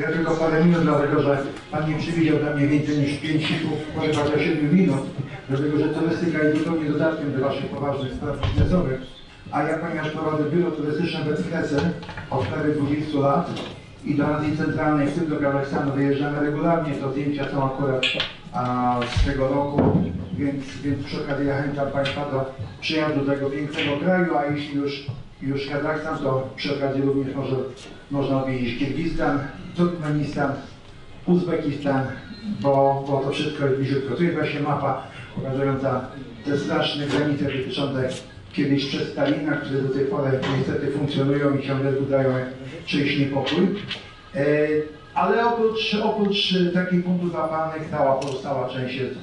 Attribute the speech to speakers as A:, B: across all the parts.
A: Ja tylko parę minut, dlatego że Pan nie przewidział dla mnie więcej niż 5 chyba 7 minut, dlatego że turystyka jest zupełnie dodatkiem do Waszych poważnych spraw biznesowych. A ja ponieważ prowadzę biuro turystyczne w Etyklece od prawie 20 lat i do Azji Centralnej, w tym do Kazachstanu wyjeżdżamy regularnie, to zdjęcia są akurat a, z tego roku, więc, więc przy okazji zachęcam Państwa do przyjazdu do tego pięknego kraju, a jeśli już, już Kazachstan, to przy okazji również może, można odwiedzić Kirgistan, Turkmenistan, Uzbekistan, bo, bo to wszystko jest bliziutko. Tu jest właśnie mapa pokazująca te straszne granice dotyczące kiedyś przez Stalina, które do tej pory niestety funkcjonują i ciągle budają czyjś niepokój. E, ale oprócz, oprócz takich punktów zapalnych cała pozostała część jest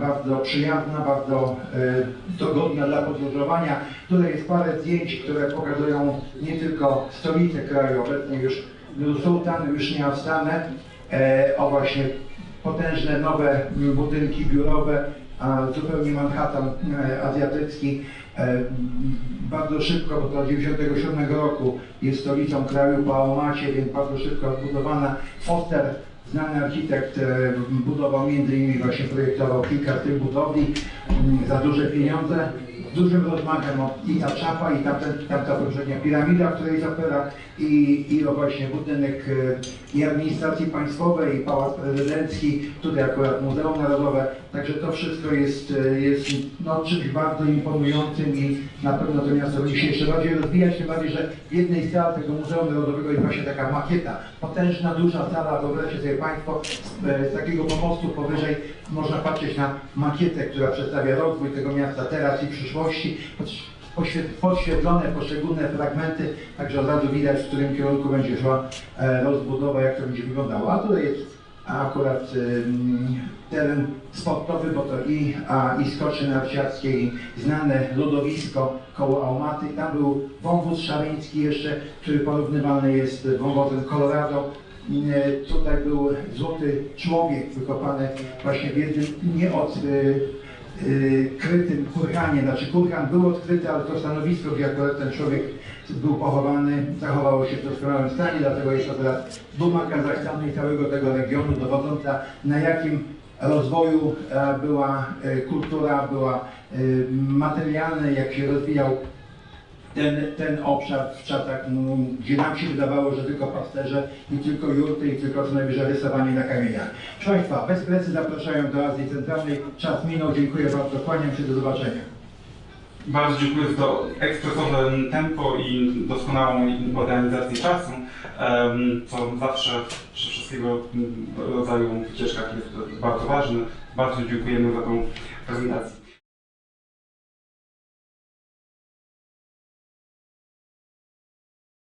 A: bardzo przyjazna, bardzo e, dogodna dla podróżowania. Tutaj jest parę zdjęć, które pokazują nie tylko stolicę kraju, obecnie już Sultan, już nie Astane, e, o właśnie potężne nowe budynki biurowe, a zupełnie Manhattan e, azjatycki. E, bardzo szybko, bo to od 97 roku jest stolicą kraju po Aomacie, więc bardzo szybko zbudowana. Foster, znany architekt, e, budował między innymi właśnie projektował kilka tych budowli m, za duże pieniądze. Dużym rozmachem od i ta czapa, i tamten, tamta poprzednia piramida, w której jest opera, i, i o właśnie budynek e, i administracji państwowej, i pałac prezydencki, tutaj akurat Muzeum Narodowe. Także to wszystko jest, e, jest no, czymś bardzo imponującym i na pewno to miasto będzie się jeszcze bardziej rozwijać, tym bardziej, że w jednej z sal tego Muzeum Narodowego jest właśnie taka makieta, potężna, duża sala, wyobraźcie sobie Państwo, z, e, z takiego pomostu powyżej można patrzeć na makietę, która przedstawia rozwój tego miasta teraz i przyszłości, podświetlone poszczególne fragmenty, także od razu widać, w którym kierunku będzie szła e, rozbudowa, jak to będzie wyglądało. A tutaj jest akurat teren sportowy, bo to i, a, i skocznie narciarskie, i znane lodowisko koło Almaty. Tam był wąwóz szaleński jeszcze, który porównywalny jest wąwozem Colorado. Nie, Tutaj był złoty człowiek wykopany właśnie w jednym, nie od y, y, krytym kurhanie, znaczy kurhan był odkryty, ale to stanowisko, gdzie akurat ten człowiek był pochowany, zachowało się w doskonałym stanie, dlatego jest to teraz duma Kazachstanu i całego tego regionu, dowodząca na jakim rozwoju e, była e, kultura, była e, materialna, jak się rozwijał ten, ten obszar w czasach, mm, gdzie nam się wydawało, że tylko pasterze i tylko jurty i tylko co najwyżej rysowanie na kamieniach. Proszę Państwa, bez plecy zapraszają do Azji Centralnej. Czas minął, dziękuję bardzo, kłaniam się, do zobaczenia.
B: Bardzo dziękuję za to ekspresowe tempo i doskonałą organizację czasu, co zawsze przy wszystkiego rodzaju wycieczkach jest bardzo ważne. Bardzo dziękujemy za tą prezentację.